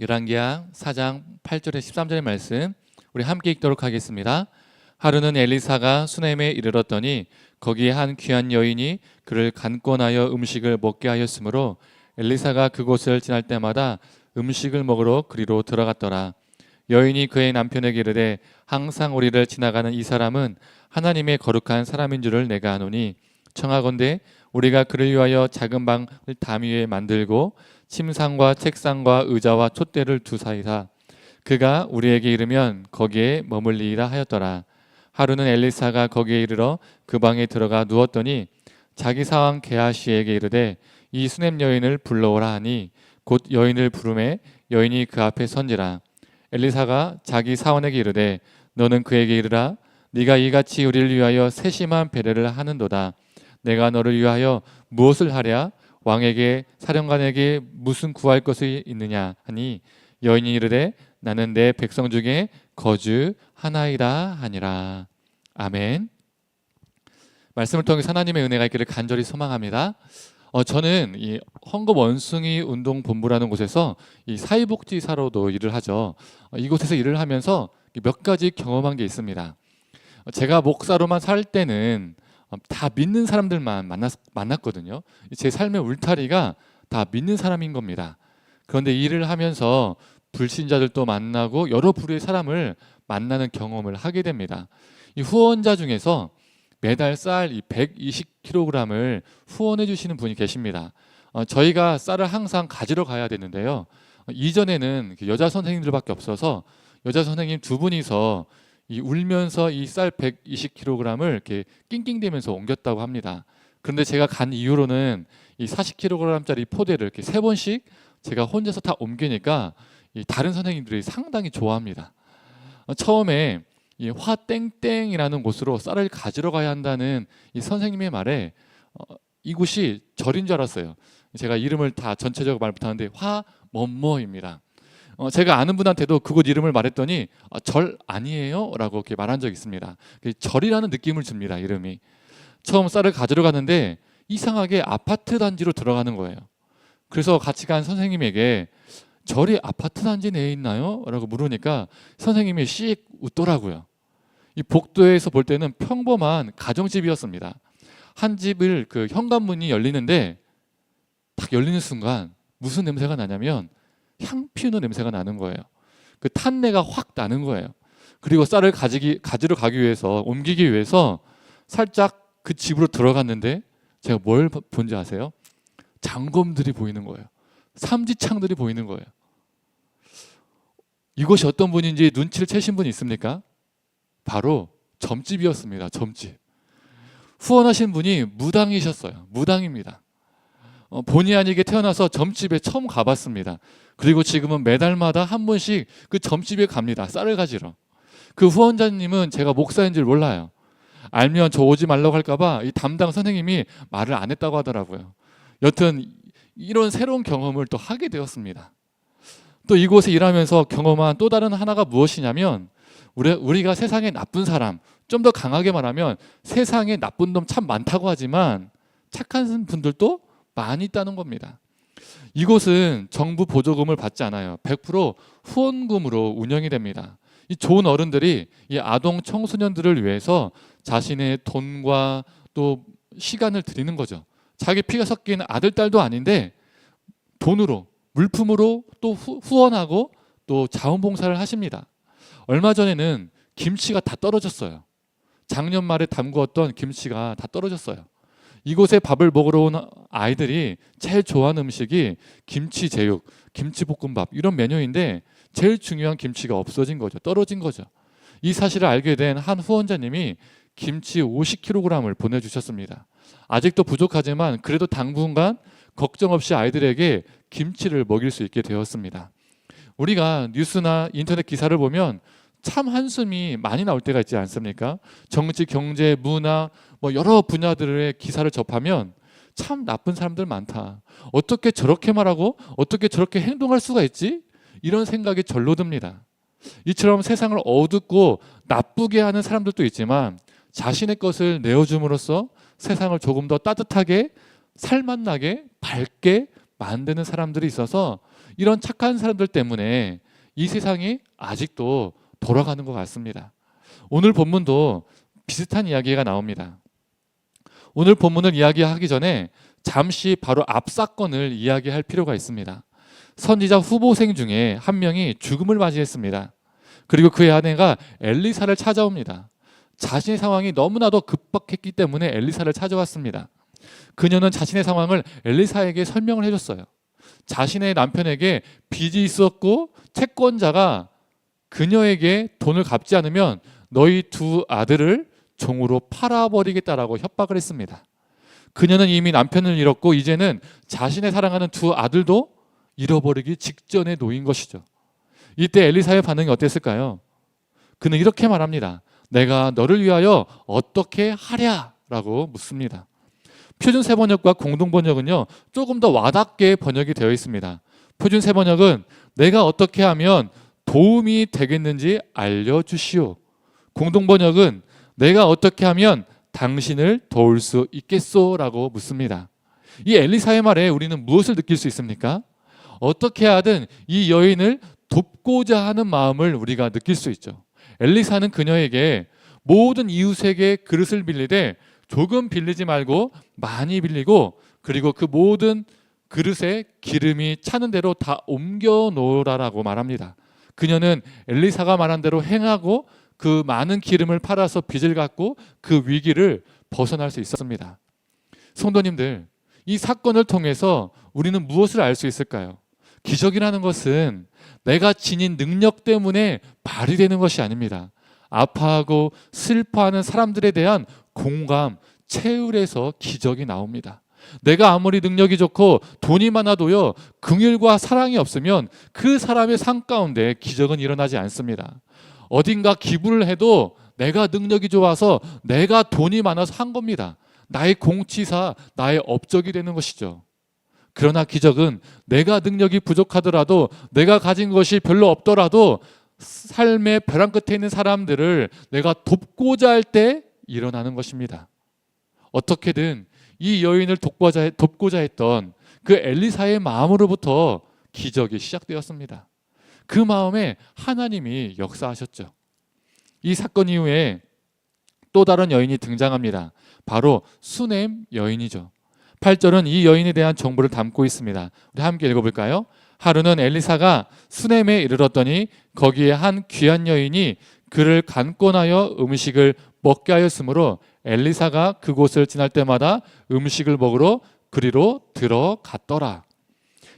열왕기하 4장 8절에 13절의 말씀 우리 함께 읽도록 하겠습니다. 하루는 엘리사가 수넴에 이르렀더니 거기에 한 귀한 여인이 그를 간권하여 음식을 먹게 하였으므로 엘리사가 그곳을 지날 때마다 음식을 먹으러 그리로 들어갔더라. 여인이 그의 남편에게 이르되 항상 우리를 지나가는 이 사람은 하나님의 거룩한 사람인 줄을 내가 아노니 청하건대 우리가 그를 위하여 작은 방을 담 위에 만들고 침상과 책상과 의자와 촛대를 두 사이다. 그가 우리에게 이르면 거기에 머물리라 하였더라. 하루는 엘리사가 거기에 이르러 그 방에 들어가 누웠더니 자기 사왕 게하시에게 이르되 이 수냄 여인을 불러오라 하니 곧 여인을 부르매 여인이 그 앞에 선지라. 엘리사가 자기 사원에게 이르되 너는 그에게 이르라 네가 이같이 우리를 위하여 세심한 배려를 하는도다. 내가 너를 위하여 무엇을 하랴? 왕에게 사령관에게 무슨 구할 것이 있느냐 하니 여인이 이르되 나는 내 백성 중에 거주 하나이라 하니라. 아멘. 말씀을 통해 하나님의 은혜가 있기를 간절히 소망합니다. 어, 저는 이 헌금 원숭이 운동 본부라는 곳에서 이 사회복지사로도 일을 하죠. 어, 이곳에서 일을 하면서 몇 가지 경험한 게 있습니다. 어, 제가 목사로만 살 때는 어, 다 믿는 사람들만 만났, 만났거든요. 제 삶의 울타리가 다 믿는 사람인 겁니다. 그런데 일을 하면서 불신자들도 만나고 여러 부류의 사람을 만나는 경험을 하게 됩니다. 이 후원자 중에서 매달 쌀 120kg을 후원해 주시는 분이 계십니다. 어, 저희가 쌀을 항상 가지러 가야 되는데요. 어, 이전에는 그 여자 선생님들밖에 없어서 여자 선생님 두 분이서 이 울면서 이 쌀 120kg을 이렇게 낑낑대면서 옮겼다고 합니다. 그런데 제가 간 이후로는 이 40kg짜리 포대를 이렇게 세 번씩 제가 혼자서 다 옮기니까 이 다른 선생님들이 상당히 좋아합니다. 어, 처음에 이 화땡땡이라는 곳으로 쌀을 가지러 가야 한다는 이 선생님의 말에 어, 이곳이 절인 줄 알았어요. 제가 이름을 다 전체적으로 말 못하는데 화뭐뭐입니다. 어, 제가 아는 분한테도 그곳 이름을 말했더니 아, 절 아니에요라고 이렇게 말한 적 있습니다. 그 절이라는 느낌을 줍니다. 이름이 처음 쌀을 가지러 가는데 이상하게 아파트 단지로 들어가는 거예요. 그래서 같이 간 선생님에게 절이 아파트 단지 내에 있나요? 라고 물으니까 선생님이 씩 웃더라고요. 이 복도에서 볼 때는 평범한 가정집이었습니다. 한 집을 그 현관문이 열리는데 딱 열리는 순간 무슨 냄새가 나냐면 향 피우는 냄새가 나는 거예요. 그 탄내가 확 나는 거예요. 그리고 쌀을 가지기 가지러 가기 위해서 옮기기 위해서 살짝 그 집으로 들어갔는데 제가 뭘 본지 아세요? 장검들이 보이는 거예요. 삼지창들이 보이는 거예요. 이곳이 어떤 분인지 눈치를 채신 분 있습니까? 바로 점집이었습니다. 점집. 후원하신 분이 무당이셨어요. 무당입니다. 어, 본의 아니게 태어나서 점집에 처음 가봤습니다. 그리고 지금은 매달마다 한 번씩 그 점집에 갑니다. 쌀을 가지러. 그 후원자님은 제가 목사인 줄 몰라요. 알면 저 오지 말라고 할까봐 이 담당 선생님이 말을 안 했다고 하더라고요. 여튼 이런 새로운 경험을 또 하게 되었습니다. 또 이곳에 일하면서 경험한 또 다른 하나가 무엇이냐면 우리, 우리가 세상에 나쁜 사람 좀 더 강하게 말하면 세상에 나쁜 놈 참 많다고 하지만 착한 분들도 많이 있다는 겁니다. 이곳은 정부 보조금을 받지 않아요. 100% 후원금으로 운영이 됩니다. 이 좋은 어른들이 이 아동 청소년들을 위해서 자신의 돈과 또 시간을 드리는 거죠. 자기 피가 섞인 아들 딸도 아닌데 돈으로 물품으로 또 후, 후원하고 또 자원봉사를 하십니다. 얼마 전에는 김치가 다 떨어졌어요. 작년 말에 담그었던 김치가 다 떨어졌어요. 이곳에 밥을 먹으러 온 아이들이 제일 좋아하는 음식이 김치 제육, 김치 볶음밥 이런 메뉴인데 제일 중요한 김치가 없어진 거죠. 떨어진 거죠. 이 사실을 알게 된 한 후원자님이 김치 50kg을 보내주셨습니다. 아직도 부족하지만 그래도 당분간 걱정 없이 아이들에게 김치를 먹일 수 있게 되었습니다. 우리가 뉴스나 인터넷 기사를 보면 참 한숨이 많이 나올 때가 있지 않습니까? 정치, 경제, 문화 뭐 여러 분야들의 기사를 접하면 참 나쁜 사람들 많다. 어떻게 저렇게 말하고 어떻게 저렇게 행동할 수가 있지? 이런 생각이 절로 듭니다. 이처럼 세상을 어둡고 나쁘게 하는 사람들도 있지만 자신의 것을 내어줌으로써 세상을 조금 더 따뜻하게 살맛나게 밝게 만드는 사람들이 있어서 이런 착한 사람들 때문에 이 세상이 아직도 돌아가는 것 같습니다. 오늘 본문도 비슷한 이야기가 나옵니다. 오늘 본문을 이야기하기 전에 잠시 바로 앞 사건을 이야기할 필요가 있습니다. 선지자 후보생 중에 한 명이 죽음을 맞이했습니다. 그리고 그의 아내가 엘리사를 찾아옵니다. 자신의 상황이 너무나도 급박했기 때문에 엘리사를 찾아왔습니다. 그녀는 자신의 상황을 엘리사에게 설명을 해줬어요. 자신의 남편에게 빚이 있었고 채권자가 그녀에게 돈을 갚지 않으면 너희 두 아들을 종으로 팔아버리겠다라고 협박을 했습니다. 그녀는 이미 남편을 잃었고 이제는 자신의 사랑하는 두 아들도 잃어버리기 직전에 놓인 것이죠. 이때 엘리사의 반응이 어땠을까요? 그는 이렇게 말합니다. 내가 너를 위하여 어떻게 하랴라고 묻습니다. 표준 세 번역과 공동 번역은요 조금 더 와닿게 번역이 되어 있습니다. 표준 세 번역은 내가 어떻게 하면 도움이 되겠는지 알려주시오. 공동 번역은 내가 어떻게 하면 당신을 도울 수 있겠소 라고 묻습니다. 이 엘리사의 말에 우리는 무엇을 느낄 수 있습니까? 어떻게 하든 이 여인을 돕고자 하는 마음을 우리가 느낄 수 있죠. 엘리사는 그녀에게 모든 이웃에게 그릇을 빌리되 조금 빌리지 말고 많이 빌리고 그리고 그 모든 그릇에 기름이 차는 대로 다 옮겨 놓으라라고 말합니다. 그녀는 엘리사가 말한 대로 행하고 그 많은 기름을 팔아서 빚을 갚고 그 위기를 벗어날 수 있었습니다. 성도님들, 이 사건을 통해서 우리는 무엇을 알 수 있을까요? 기적이라는 것은 내가 지닌 능력 때문에 발휘되는 것이 아닙니다. 아파하고 슬퍼하는 사람들에 대한 공감, 체울에서 기적이 나옵니다. 내가 아무리 능력이 좋고 돈이 많아도요, 긍휼과 사랑이 없으면 그 사람의 삶 가운데 기적은 일어나지 않습니다. 어딘가 기부를 해도 내가 능력이 좋아서 내가 돈이 많아서 한 겁니다. 나의 공치사, 나의 업적이 되는 것이죠. 그러나 기적은 내가 능력이 부족하더라도 내가 가진 것이 별로 없더라도 삶의 벼랑 끝에 있는 사람들을 내가 돕고자 할 때 일어나는 것입니다. 어떻게든 이 여인을 돕고자, 돕고자 했던 그 엘리사의 마음으로부터 기적이 시작되었습니다. 그 마음에 하나님이 역사하셨죠. 이 사건 이후에 또 다른 여인이 등장합니다. 바로 수넴 여인이죠. 8절은 이 여인에 대한 정보를 담고 있습니다. 우리 함께 읽어볼까요? 하루는 엘리사가 수넴에 이르렀더니 거기에 한 귀한 여인이 그를 간권하여 음식을 먹게 하였으므로 엘리사가 그곳을 지날 때마다 음식을 먹으러 그리로 들어갔더라.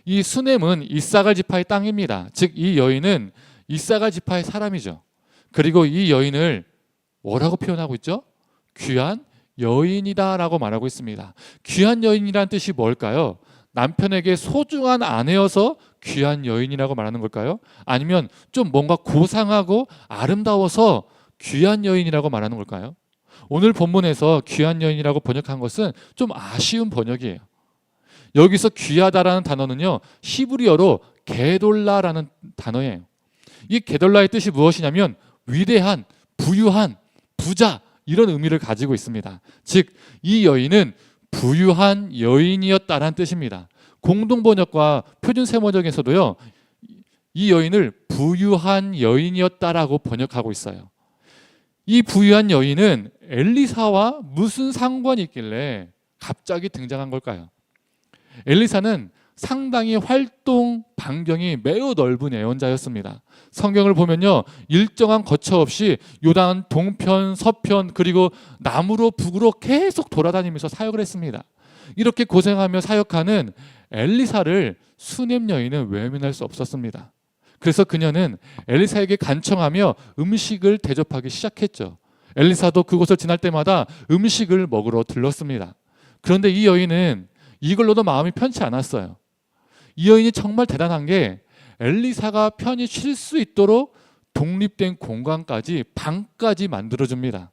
이 수넴은 이사갈 지파의 땅입니다. 즉 이 여인은 이사갈 지파의 사람이죠. 그리고 이 여인을 뭐라고 표현하고 있죠? 귀한 여인이다라고 말하고 있습니다. 귀한 여인이란 뜻이 뭘까요? 남편에게 소중한 아내여서 귀한 여인이라고 말하는 걸까요? 아니면 좀 뭔가 고상하고 아름다워서 귀한 여인이라고 말하는 걸까요? 오늘 본문에서 귀한 여인이라고 번역한 것은 좀 아쉬운 번역이에요. 여기서 귀하다라는 단어는요 히브리어로 게돌라라는 단어예요. 이 게돌라의 뜻이 무엇이냐면 위대한, 부유한, 부자 이런 의미를 가지고 있습니다. 즉 이 여인은 부유한 여인이었다라는 뜻입니다. 공동 번역과 표준 세번역에서도요 이 여인을 부유한 여인이었다라고 번역하고 있어요. 이 부유한 여인은 엘리사와 무슨 상관이 있길래 갑자기 등장한 걸까요? 엘리사는 상당히 활동 반경이 매우 넓은 애원자였습니다. 성경을 보면요. 일정한 거처 없이 요단 동편, 서편 그리고 남으로 북으로 계속 돌아다니면서 사역을 했습니다. 이렇게 고생하며 사역하는 엘리사를 수넴 여인은 외면할 수 없었습니다. 그래서 그녀는 엘리사에게 간청하며 음식을 대접하기 시작했죠. 엘리사도 그곳을 지날 때마다 음식을 먹으러 들렀습니다. 그런데 이 여인은 이걸로도 마음이 편치 않았어요. 이 여인이 정말 대단한 게 엘리사가 편히 쉴 수 있도록 독립된 공간까지 방까지 만들어 줍니다.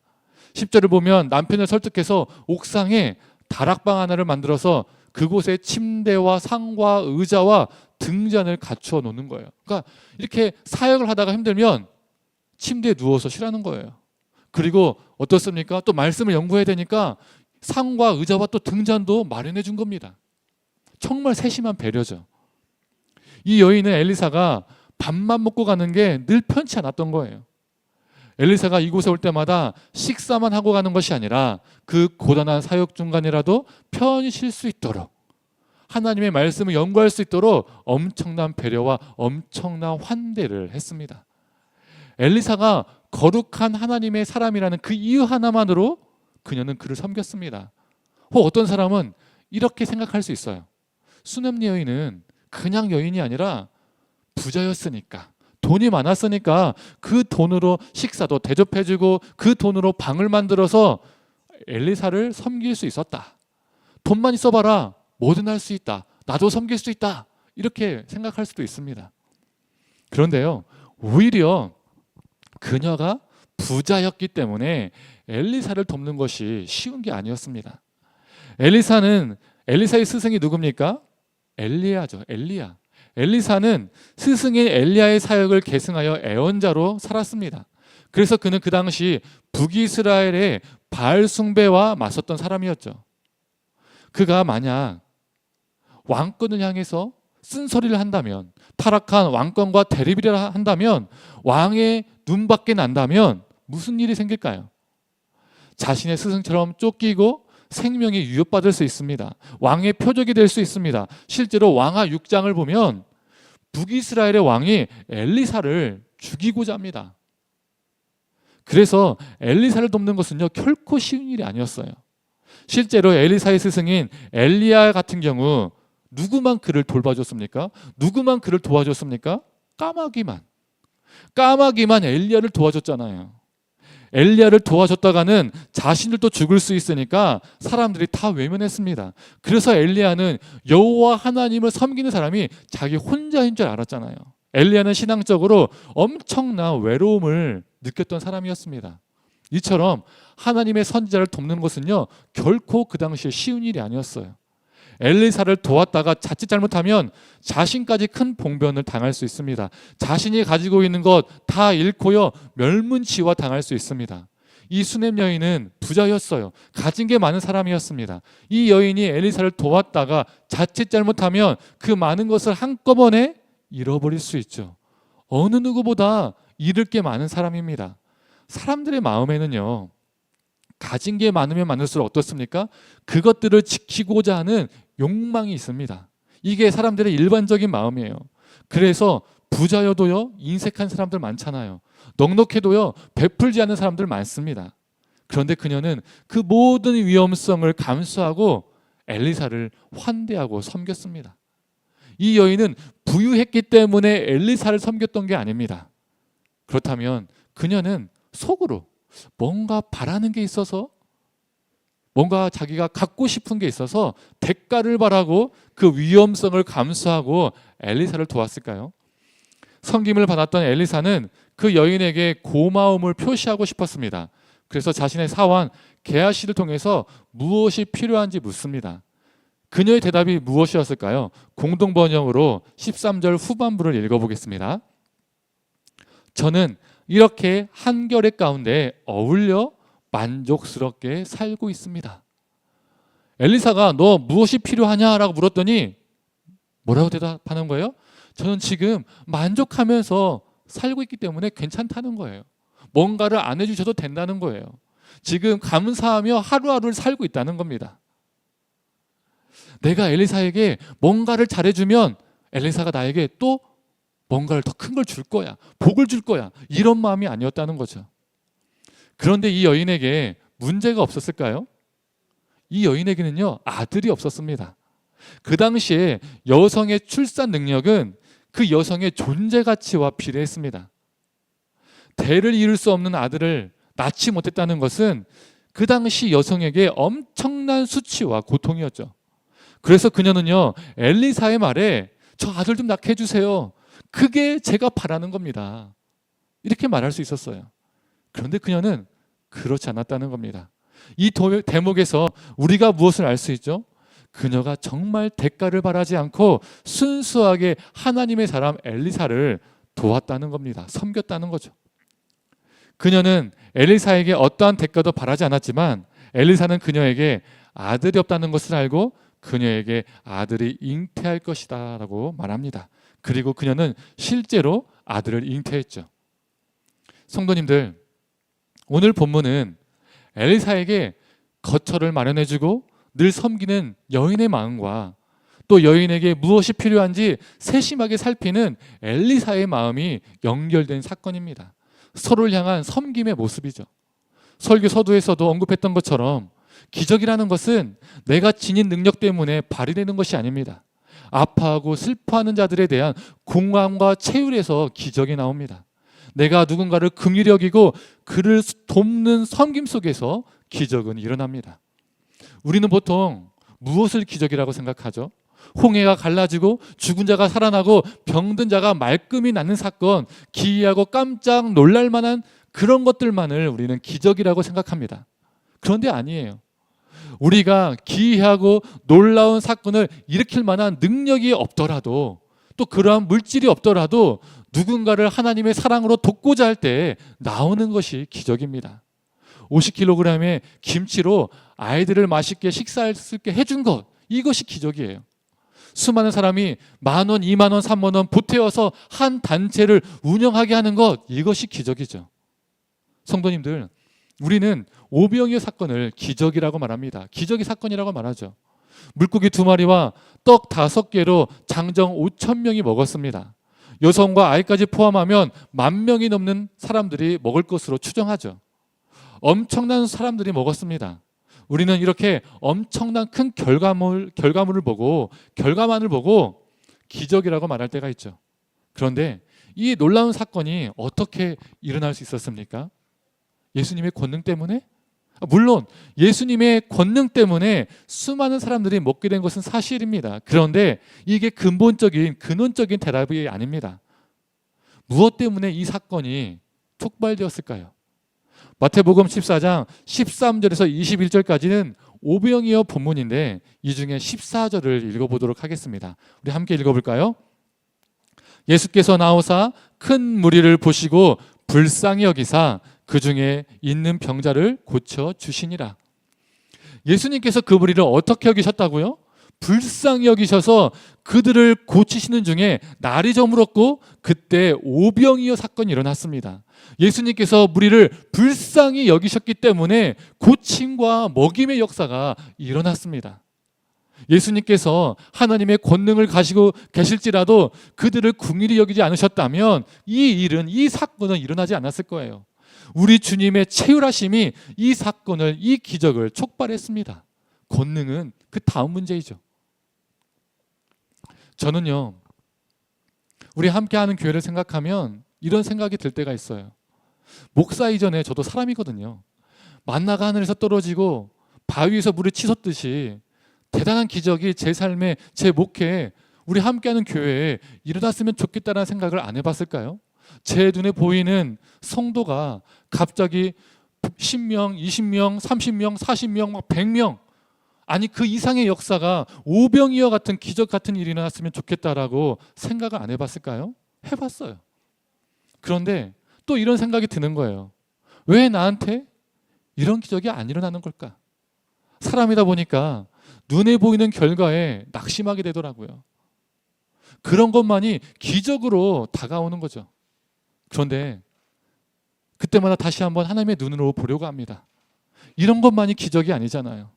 10절을 보면 남편을 설득해서 옥상에 다락방 하나를 만들어서 그곳에 침대와 상과 의자와 등잔을 갖추어 놓는 거예요. 그러니까 이렇게 사역을 하다가 힘들면 침대에 누워서 쉬라는 거예요. 그리고 어떻습니까? 또 말씀을 연구해야 되니까 상과 의자와 또 등잔도 마련해 준 겁니다. 정말 세심한 배려죠. 이 여인은 엘리사가 밥만 먹고 가는 게 늘 편치 않았던 거예요. 엘리사가 이곳에 올 때마다 식사만 하고 가는 것이 아니라 그 고단한 사역 중간이라도 편히 쉴 수 있도록 하나님의 말씀을 연구할 수 있도록 엄청난 배려와 엄청난 환대를 했습니다. 엘리사가 거룩한 하나님의 사람이라는 그 이유 하나만으로 그녀는 그를 섬겼습니다. 혹 어떤 사람은 이렇게 생각할 수 있어요. 수냄 여인은 그냥 여인이 아니라 부자였으니까 돈이 많았으니까 그 돈으로 식사도 대접해주고 그 돈으로 방을 만들어서 엘리사를 섬길 수 있었다. 돈만 있어봐라 뭐든 할 수 있다. 나도 섬길 수 있다. 이렇게 생각할 수도 있습니다. 그런데요, 오히려 그녀가 부자였기 때문에 엘리사를 돕는 것이 쉬운 게 아니었습니다. 엘리사는 엘리사의 스승이 누굽니까? 엘리야죠. 엘리야. 엘리사는 스승인 엘리야의 사역을 계승하여 애언자로 살았습니다. 그래서 그는 그 당시 북이스라엘의 바알 숭배와 맞섰던 사람이었죠. 그가 만약 왕권을 향해서 쓴소리를 한다면 타락한 왕권과 대립을 한다면 왕의 눈밖에 난다면 무슨 일이 생길까요? 자신의 스승처럼 쫓기고 생명이 위협받을 수 있습니다. 왕의 표적이 될 수 있습니다. 실제로 왕하 6장을 보면 북이스라엘의 왕이 엘리사를 죽이고자 합니다. 그래서 엘리사를 돕는 것은요 결코 쉬운 일이 아니었어요. 실제로 엘리사의 스승인 엘리야 같은 경우 누구만 그를 돌봐줬습니까? 누구만 그를 도와줬습니까? 까마귀만. 까마귀만 엘리야를 도와줬잖아요. 엘리야를 도와줬다가는 자신들도 죽을 수 있으니까 사람들이 다 외면했습니다. 그래서 엘리야는 여호와 하나님을 섬기는 사람이 자기 혼자인 줄 알았잖아요. 엘리야는 신앙적으로 엄청난 외로움을 느꼈던 사람이었습니다. 이처럼 하나님의 선지자를 돕는 것은요 결코 그 당시에 쉬운 일이 아니었어요. 엘리사를 도왔다가 자칫 잘못하면 자신까지 큰 봉변을 당할 수 있습니다. 자신이 가지고 있는 것 다 잃고요 멸문치와 당할 수 있습니다. 이 수냄 여인은 부자였어요. 가진 게 많은 사람이었습니다. 이 여인이 엘리사를 도왔다가 자칫 잘못하면 그 많은 것을 한꺼번에 잃어버릴 수 있죠. 어느 누구보다 잃을 게 많은 사람입니다. 사람들의 마음에는요. 가진 게 많으면 많을수록 어떻습니까? 그것들을 지키고자 하는 욕망이 있습니다. 이게 사람들의 일반적인 마음이에요. 그래서 부자여도요 인색한 사람들 많잖아요. 넉넉해도요 베풀지 않는 사람들 많습니다. 그런데 그녀는 그 모든 위험성을 감수하고 엘리사를 환대하고 섬겼습니다. 이 여인은 부유했기 때문에 엘리사를 섬겼던 게 아닙니다. 그렇다면 그녀는 속으로 뭔가 바라는 게 있어서 뭔가 자기가 갖고 싶은 게 있어서 대가를 바라고 그 위험성을 감수하고 엘리사를 도왔을까요? 섬김을 받았던 엘리사는 그 여인에게 고마움을 표시하고 싶었습니다. 그래서 자신의 사원 게하시를 통해서 무엇이 필요한지 묻습니다. 그녀의 대답이 무엇이었을까요? 공동 번역으로 13절 후반부를 읽어 보겠습니다. 저는 이렇게 한결의 가운데 어울려 만족스럽게 살고 있습니다. 엘리사가 너 무엇이 필요하냐라고 물었더니 뭐라고 대답하는 거예요? 저는 지금 만족하면서 살고 있기 때문에 괜찮다는 거예요. 뭔가를 안 해주셔도 된다는 거예요. 지금 감사하며 하루하루를 살고 있다는 겁니다. 내가 엘리사에게 뭔가를 잘해주면 엘리사가 나에게 또 뭔가를 더 큰 걸 줄 거야. 복을 줄 거야. 이런 마음이 아니었다는 거죠. 그런데 이 여인에게 문제가 없었을까요? 이 여인에게는요, 아들이 없었습니다. 그 당시에 여성의 출산 능력은 그 여성의 존재 가치와 비례했습니다. 대를 이룰 수 없는 아들을 낳지 못했다는 것은 그 당시 여성에게 엄청난 수치와 고통이었죠. 그래서 그녀는요, 엘리사의 말에 저 아들 좀 낳게 해주세요. 그게 제가 바라는 겁니다. 이렇게 말할 수 있었어요. 그런데 그녀는 그렇지 않았다는 겁니다. 이 대목에서 우리가 무엇을 알 수 있죠? 그녀가 정말 대가를 바라지 않고 순수하게 하나님의 사람 엘리사를 도왔다는 겁니다. 섬겼다는 거죠. 그녀는 엘리사에게 어떠한 대가도 바라지 않았지만 엘리사는 그녀에게 아들이 없다는 것을 알고 그녀에게 아들이 잉태할 것이다 라고 말합니다. 그리고 그녀는 실제로 아들을 잉태했죠. 성도님들, 오늘 본문은 엘리사에게 거처를 마련해주고 늘 섬기는 여인의 마음과 또 여인에게 무엇이 필요한지 세심하게 살피는 엘리사의 마음이 연결된 사건입니다. 서로를 향한 섬김의 모습이죠. 설교 서두에서도 언급했던 것처럼 기적이라는 것은 내가 지닌 능력 때문에 발휘되는 것이 아닙니다. 아파하고 슬퍼하는 자들에 대한 공감과 체휼에서 기적이 나옵니다. 내가 누군가를 긍휼히 여기고 그를 돕는 섬김 속에서 기적은 일어납니다. 우리는 보통 무엇을 기적이라고 생각하죠? 홍해가 갈라지고 죽은 자가 살아나고 병든 자가 말끔히 낫는 사건, 기이하고 깜짝 놀랄 만한 그런 것들만을 우리는 기적이라고 생각합니다. 그런데 아니에요. 우리가 기이하고 놀라운 사건을 일으킬 만한 능력이 없더라도 또 그러한 물질이 없더라도 누군가를 하나님의 사랑으로 돕고자 할 때 나오는 것이 기적입니다. 50kg의 김치로 아이들을 맛있게 식사할 수 있게 해준 것 이것이 기적이에요. 수많은 사람이 만 원, 이만 원, 삼만 원 보태어서 한 단체를 운영하게 하는 것 이것이 기적이죠. 성도님들, 우리는 오병이어 사건을 기적이라고 말합니다. 기적의 사건이라고 말하죠. 물고기 두 마리와 떡 다섯 개로 장정 5천 명이 먹었습니다. 여성과 아이까지 포함하면 만 명이 넘는 사람들이 먹을 것으로 추정하죠. 엄청난 사람들이 먹었습니다. 우리는 이렇게 엄청난 큰 결과물 결과물을 보고 결과만을 보고 기적이라고 말할 때가 있죠. 그런데 이 놀라운 사건이 어떻게 일어날 수 있었습니까? 예수님의 권능 때문에? 아, 물론 예수님의 권능 때문에 수많은 사람들이 먹게 된 것은 사실입니다. 그런데 이게 근본적인 근원적인 대답이 아닙니다. 무엇 때문에 이 사건이 촉발되었을까요? 마태복음 14장 13절에서 21절까지는 오병이어 본문인데 이 중에 14절을 읽어보도록 하겠습니다. 우리 함께 읽어볼까요? 예수께서 나오사 큰 무리를 보시고 불쌍히 여기사 그 중에 있는 병자를 고쳐 주시니라. 예수님께서 그 무리를 어떻게 여기셨다고요? 불쌍히 여기셔서 그들을 고치시는 중에 날이 저물었고 그때 오병이어 사건이 일어났습니다. 예수님께서 무리를 불쌍히 여기셨기 때문에 고침과 먹임의 역사가 일어났습니다. 예수님께서 하나님의 권능을 가지고 계실지라도 그들을 궁일히 여기지 않으셨다면 이 일은 이 사건은 일어나지 않았을 거예요. 우리 주님의 체휼하심이 이 사건을 이 기적을 촉발했습니다. 권능은 그 다음 문제이죠. 저는요. 우리 함께 하는 교회를 생각하면 이런 생각이 들 때가 있어요. 목사 이전에 저도 사람이거든요. 만나가 하늘에서 떨어지고 바위에서 물을 치솟듯이 대단한 기적이 제 삶에 제 목회에 우리 함께하는 교회에 일어났으면 좋겠다는 생각을 안 해봤을까요? 제 눈에 보이는 성도가 갑자기 10명, 20명, 30명, 40명, 막 100명 아니 그 이상의 역사가 오병이어 같은 기적 같은 일이 일어났으면 좋겠다라고 생각을 안 해봤을까요? 해봤어요. 그런데 또 이런 생각이 드는 거예요. 왜 나한테 이런 기적이 안 일어나는 걸까? 사람이다 보니까 눈에 보이는 결과에 낙심하게 되더라고요. 그런 것만이 기적으로 다가오는 거죠. 그런데 그때마다 다시 한번 하나님의 눈으로 보려고 합니다. 이런 것만이 기적이 아니잖아요.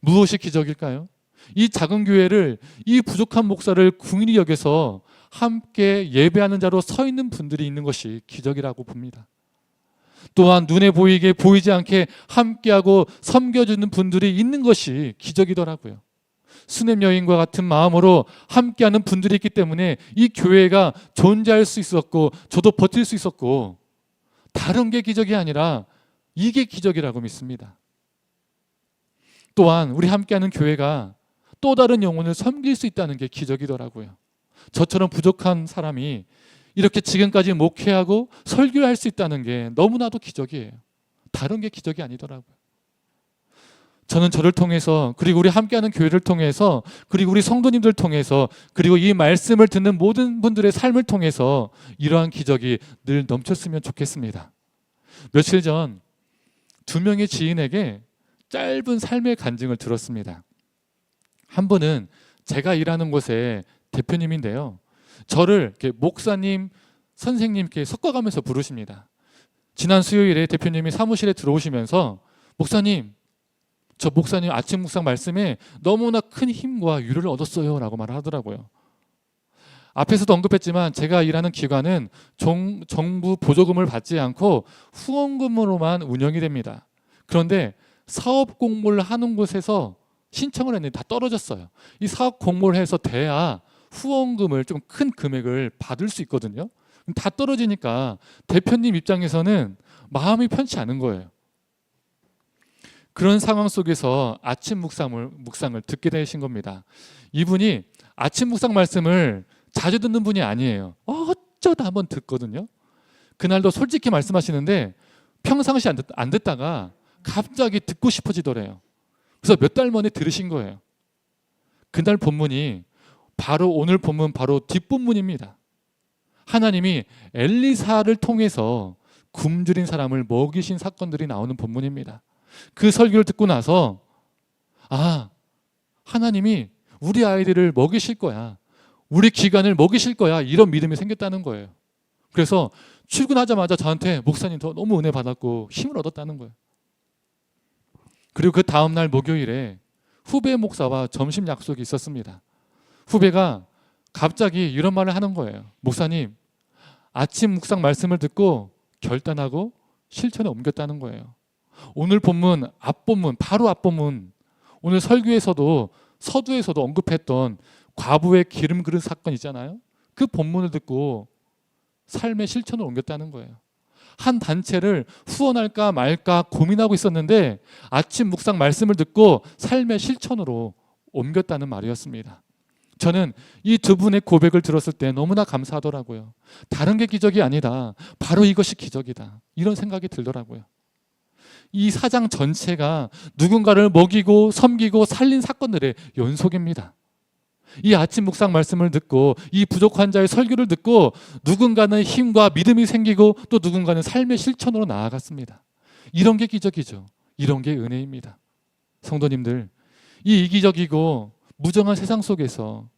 무엇이 기적일까요? 이 작은 교회를 이 부족한 목사를 궁일이 여겨서 함께 예배하는 자로 서 있는 분들이 있는 것이 기적이라고 봅니다. 또한 눈에 보이게 보이지 않게 함께하고 섬겨주는 분들이 있는 것이 기적이더라고요. 수냄 여인과 같은 마음으로 함께하는 분들이 있기 때문에 이 교회가 존재할 수 있었고 저도 버틸 수 있었고 다른 게 기적이 아니라 이게 기적이라고 믿습니다. 또한 우리 함께하는 교회가 또 다른 영혼을 섬길 수 있다는 게 기적이더라고요. 저처럼 부족한 사람이 이렇게 지금까지 목회하고 설교할 수 있다는 게 너무나도 기적이에요. 다른 게 기적이 아니더라고요. 저는 저를 통해서 그리고 우리 함께하는 교회를 통해서 그리고 우리 성도님들 통해서 그리고 이 말씀을 듣는 모든 분들의 삶을 통해서 이러한 기적이 늘 넘쳤으면 좋겠습니다. 며칠 전 두 명의 지인에게 짧은 삶의 간증을 들었습니다. 한 분은 제가 일하는 곳의 대표님인데요. 저를 목사님, 선생님께 섞어가면서 부르십니다. 지난 수요일에 대표님이 사무실에 들어오시면서 목사님, 저 목사님 아침 묵상 말씀에 너무나 큰 힘과 위로를 얻었어요 라고 말을 하더라고요. 앞에서도 언급했지만 제가 일하는 기관은 정, 정부 보조금을 받지 않고 후원금으로만 운영이 됩니다. 그런데 사업 공모를 하는 곳에서 신청을 했는데 다 떨어졌어요. 이 사업 공모를 해서 돼야 후원금을 좀 큰 금액을 받을 수 있거든요. 다 떨어지니까 대표님 입장에서는 마음이 편치 않은 거예요. 그런 상황 속에서 아침 묵상을 묵상을 듣게 되신 겁니다. 이분이 아침 묵상 말씀을 자주 듣는 분이 아니에요. 어쩌다 한번 듣거든요. 그날도 솔직히 말씀하시는데 평상시 안, 듣, 안 듣다가 갑자기 듣고 싶어지더래요. 그래서 몇 달 만에 들으신 거예요. 그날 본문이 바로 오늘 본문 바로 뒷본문입니다. 하나님이 엘리사를 통해서 굶주린 사람을 먹이신 사건들이 나오는 본문입니다. 그 설교를 듣고 나서 아 하나님이 우리 아이들을 먹이실 거야. 우리 기간을 먹이실 거야. 이런 믿음이 생겼다는 거예요. 그래서 출근하자마자 저한테 목사님 더 너무 은혜 받았고 힘을 얻었다는 거예요. 그리고 그 다음 날 목요일에 후배 목사와 점심 약속이 있었습니다. 후배가 갑자기 이런 말을 하는 거예요. 목사님, 아침 묵상 말씀을 듣고 결단하고 실천에 옮겼다는 거예요. 오늘 본문 앞본문 바로 앞본문 오늘 설교에서도 서두에서도 언급했던 과부의 기름 그릇 사건 있잖아요. 그 본문을 듣고 삶의 실천을 옮겼다는 거예요. 한 단체를 후원할까 말까 고민하고 있었는데 아침 묵상 말씀을 듣고 삶의 실천으로 옮겼다는 말이었습니다. 저는 이 두 분의 고백을 들었을 때 너무나 감사하더라고요. 다른 게 기적이 아니다. 바로 이것이 기적이다. 이런 생각이 들더라고요. 이 사장 전체가 누군가를 먹이고 섬기고 살린 사건들의 연속입니다. 이 아침 묵상 말씀을 듣고 이 부족 환자의 설교를 듣고 누군가는 힘과 믿음이 생기고 또 누군가는 삶의 실천으로 나아갔습니다. 이런 게 기적이죠. 이런 게 은혜입니다. 성도님들, 이 이기적이고 무정한 세상 속에서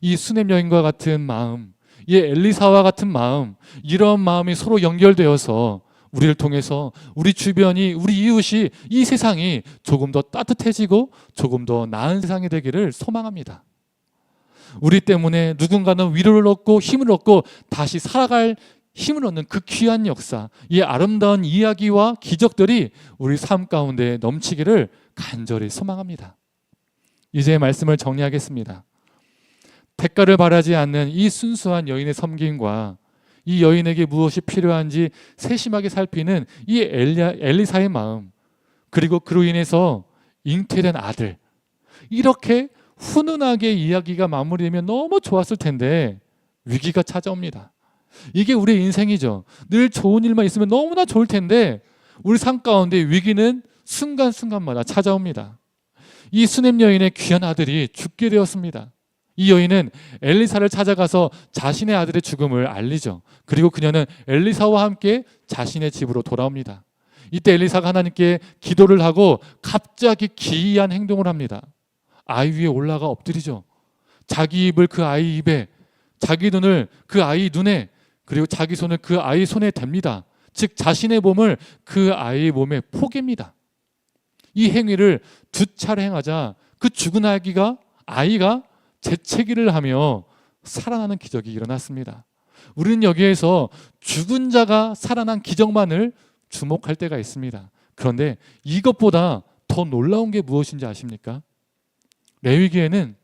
이 수냄 여인과 같은 마음, 이 엘리사와 같은 마음, 이런 마음이 서로 연결되어서 우리를 통해서 우리 주변이 우리 이웃이 이 세상이 조금 더 따뜻해지고 조금 더 나은 세상이 되기를 소망합니다. 우리 때문에 누군가는 위로를 얻고 힘을 얻고 다시 살아갈 힘을 얻는 그 귀한 역사, 이 아름다운 이야기와 기적들이 우리 삶 가운데 넘치기를 간절히 소망합니다. 이제 말씀을 정리하겠습니다. 대가를 바라지 않는 이 순수한 여인의 섬김과 이 여인에게 무엇이 필요한지 세심하게 살피는 이 엘리야, 엘리사의 마음 그리고 그로 인해서 잉태된 아들 이렇게 훈훈하게 이야기가 마무리되면 너무 좋았을 텐데 위기가 찾아옵니다. 이게 우리의 인생이죠. 늘 좋은 일만 있으면 너무나 좋을 텐데 우리 삶 가운데 위기는 순간순간마다 찾아옵니다. 이 수냄 여인의 귀한 아들이 죽게 되었습니다. 이 여인은 엘리사를 찾아가서 자신의 아들의 죽음을 알리죠. 그리고 그녀는 엘리사와 함께 자신의 집으로 돌아옵니다. 이때 엘리사가 하나님께 기도를 하고 갑자기 기이한 행동을 합니다. 아이 위에 올라가 엎드리죠. 자기 입을 그 아이 입에, 자기 눈을 그 아이 눈에, 그리고 자기 손을 그 아이 손에 댑니다. 즉 자신의 몸을 그 아이의 몸에 포개입니다. 이 행위를 두 차례 행하자 그 죽은 아기가 아이가 재채기를 하며 살아나는 기적이 일어났습니다. 우리는 여기에서 죽은 자가 살아난 기적만을 주목할 때가 있습니다. 그런데 이것보다 더 놀라운 게 무엇인지 아십니까? 레위기에는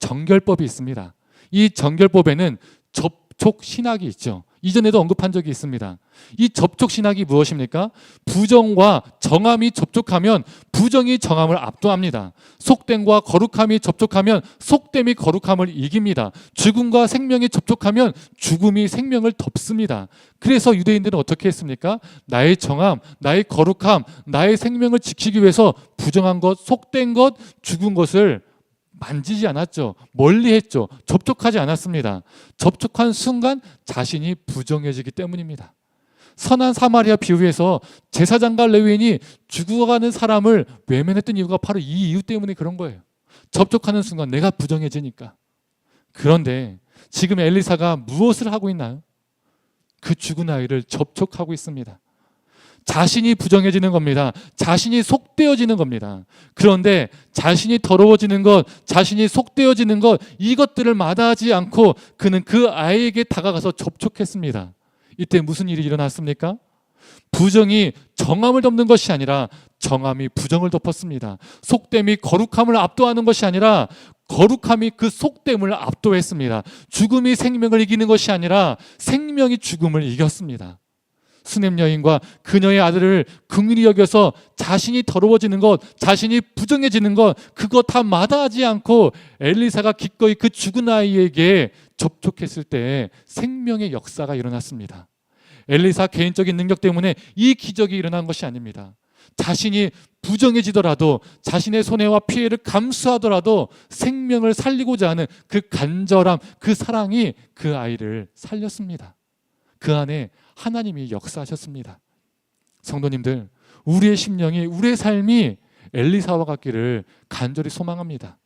정결법이 있습니다. 이 정결법에는 접촉 신학이 있죠. 이전에도 언급한 적이 있습니다. 이 접촉 신학이 무엇입니까? 부정과 정함이 접촉하면 부정이 정함을 압도합니다. 속됨과 거룩함이 접촉하면 속됨이 거룩함을 이깁니다. 죽음과 생명이 접촉하면 죽음이 생명을 덮습니다. 그래서 유대인들은 어떻게 했습니까? 나의 정함, 나의 거룩함, 나의 생명을 지키기 위해서 부정한 것, 속된 것, 죽은 것을 만지지 않았죠. 멀리 했죠. 접촉하지 않았습니다. 접촉한 순간 자신이 부정해지기 때문입니다. 선한 사마리아 비유에서 제사장과 레위인이 죽어가는 사람을 외면했던 이유가 바로 이 이유 때문에 그런 거예요. 접촉하는 순간 내가 부정해지니까. 그런데 지금 엘리사가 무엇을 하고 있나요? 그 죽은 아이를 접촉하고 있습니다. 자신이 부정해지는 겁니다. 자신이 속되어지는 겁니다. 그런데 자신이 더러워지는 것, 자신이 속되어지는 것, 이것들을 마다하지 않고 그는 그 아이에게 다가가서 접촉했습니다. 이때 무슨 일이 일어났습니까? 부정이 정함을 덮는 것이 아니라 정함이 부정을 덮었습니다. 속됨이 거룩함을 압도하는 것이 아니라 거룩함이 그 속됨을 압도했습니다. 죽음이 생명을 이기는 것이 아니라 생명이 죽음을 이겼습니다. 수냄 여인과 그녀의 아들을 긍휼히 여겨서 자신이 더러워지는 것, 자신이 부정해지는 것, 그거 다 마다하지 않고 엘리사가 기꺼이 그 죽은 아이에게 접촉했을 때 생명의 역사가 일어났습니다. 엘리사 개인적인 능력 때문에 이 기적이 일어난 것이 아닙니다. 자신이 부정해지더라도 자신의 손해와 피해를 감수하더라도 생명을 살리고자 하는 그 간절함, 그 사랑이 그 아이를 살렸습니다. 그 안에 하나님이 역사하셨습니다. 성도님들, 우리의 심령이, 우리의 삶이 엘리사와 같기를 간절히 소망합니다.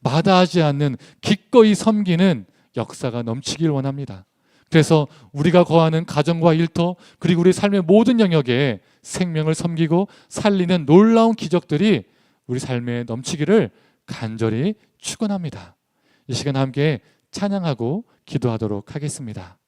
마다하지 않는 기꺼이 섬기는 역사가 넘치길 원합니다. 그래서 우리가 거하는 가정과 일터 그리고 우리 삶의 모든 영역에 생명을 섬기고 살리는 놀라운 기적들이 우리 삶에 넘치기를 간절히 축원합니다. 이 시간 함께 찬양하고 기도하도록 하겠습니다.